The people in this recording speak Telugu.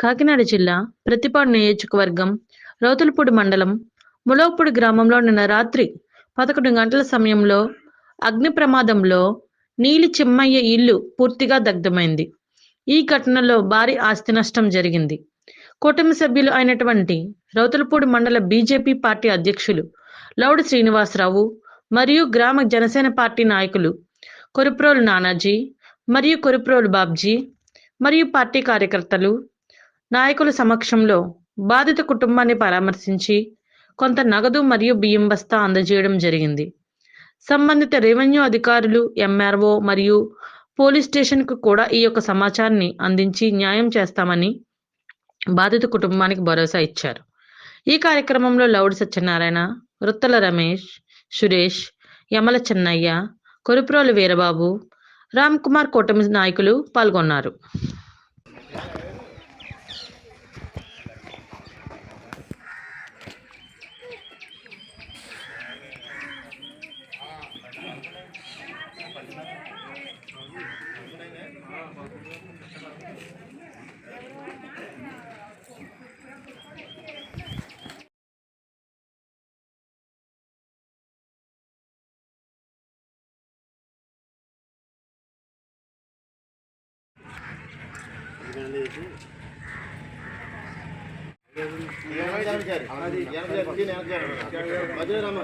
కాకినాడ జిల్లా ప్రతిపాడు నియోజకవర్గం రౌతులపూడి మండలం ములవపూడి గ్రామంలో నిన్న రాత్రి పదకొండు గంటల సమయంలో అగ్ని ప్రమాదంలో నీలి చిమ్మయ్య ఇల్లు పూర్తిగా దగ్ధమైంది. ఈ ఘటనలో భారీ ఆస్తి నష్టం జరిగింది. కూటమి సభ్యులు అయినటువంటి రౌతులపూడి మండల బీజేపీ పార్టీ అధ్యక్షులు లౌడ్ శ్రీనివాసరావు మరియు గ్రామ జనసేన పార్టీ నాయకులు కొరుప్రోలు నానాజీ మరియు కొరుప్రోలు బాబ్జీ మరియు పార్టీ కార్యకర్తలు నాయకుల సమక్షంలో బాధిత కుటుంబాన్ని పరామర్శించి కొంత నగదు మరియు బియ్యం బస్తా అందజేయడం జరిగింది. సంబంధిత రెవెన్యూ అధికారులు ఎంఆర్ఓ మరియు పోలీస్ స్టేషన్కు కూడా ఈ యొక్క సమాచారాన్ని అందించి న్యాయం చేస్తామని బాధిత కుటుంబానికి భరోసా ఇచ్చారు. ఈ కార్యక్రమంలో లౌడ్ సత్యనారాయణ వృత్తల రమేష్ సురేష్ యమల చెన్నయ్య కొరుప్రోలు వీరబాబు రామ్ కుమార్ కూటమి నాయకులు పాల్గొన్నారు. మధ్యలో రమ్మ